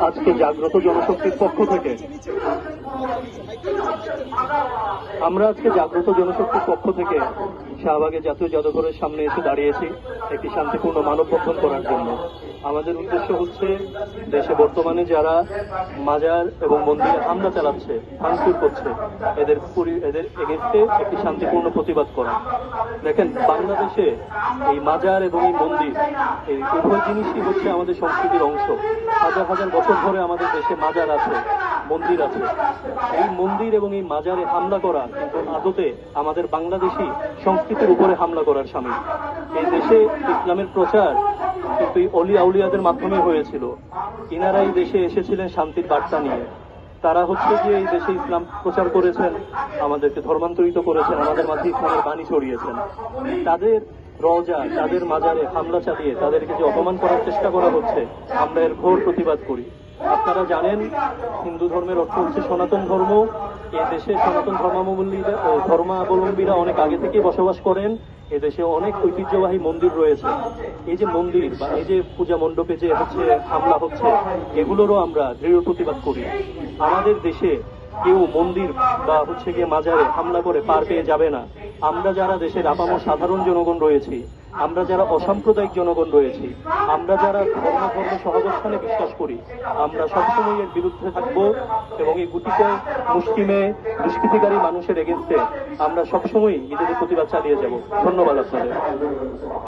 আজকে জাগ্রত জনশক্তির পক্ষ থেকে। আমরা আজকে জাগ্রত জনশক্তির পক্ষ থেকে শাহবাগে জাতীয় জাদুঘরের সামনে এসে দাঁড়িয়েছি একটি শান্তিপূর্ণ মানববন্ধন করার জন্য। আমাদের উদ্দেশ্য হচ্ছে দেশে বর্তমানে যারা মাজার এবং মন্দিরে হামলা চালাচ্ছে, ভাঙচুর করছে, এদের এদের এগেনস্টে একটি শান্তিপূর্ণ প্রতিবাদ করা। দেখেন, বাংলাদেশে এই মাজার এবং এই মন্দির, এই উভয় জিনিসই হচ্ছে আমাদের সংস্কৃতির অংশ। হাজার হাজার বছর ধরে আমাদের দেশে মাজার আছে। মন্দির আছে। এই মন্দির এবং এই মাজারে হামলা করা কিন্তু আদতে আমাদের বাংলাদেশি সংস্কৃতির উপরে হামলা করার সামিল এই দেশে ইসলামের প্রচার কিন্তু এই অলি আউলিয়াদের মাধ্যমে হয়েছিল। ইনারা এই দেশে এসেছিলেন শান্তির বার্তা নিয়ে। তারা হচ্ছে যে এই দেশে ইসলাম প্রচার করেছেন, আমাদেরকে ধর্মান্তরিত করেছেন, আমাদের মাঝে ইসলামের বাণী ছড়িয়েছেন। তাদের রজা তাদের মাজারে হামলা চালিয়ে তাদেরকে যে অপমান করার চেষ্টা করা হচ্ছে, আমরা এর ঘোর প্রতিবাদ করি। আপনারা জানেন, হিন্দু ধর্মের অর্থ হচ্ছে সনাতন ধর্ম। এ দেশে সনাতন ধর্মাবলম্বীরা ধর্মাবলম্বীরা অনেক আগে থেকে বসবাস করেন। এ দেশে অনেক ঐতিহ্যবাহী মন্দির রয়েছে। এই যে মন্দির বা এই যে পূজা মণ্ডপে যে হচ্ছে হামলা হচ্ছে, এগুলোরও আমরা দৃঢ় প্রতিবাদ করি। আমাদের দেশে কেউ মন্দির বা হচ্ছে গিয়ে মাজারে হামলা করে পার পেয়ে যাবে না। আমরা যারা দেশের আপামর সাধারণ জনগণ রয়েছি আমরা যারা অসাম্প্রদায়িক জনগণ রয়েছি, আমরা যারা ধর্ম ধর্ম সহাবস্থানে বিশ্বাস করি, আমরা সবসময় এর বিরুদ্ধে থাকব এবং এই গুটিতে মুসলিমে দুষ্কৃতিকারী মানুষের এগেনস্টে আমরা সবসময় নিজেদের প্রতিবাদ চালিয়ে যাব। ধন্যবাদ আপনাদের।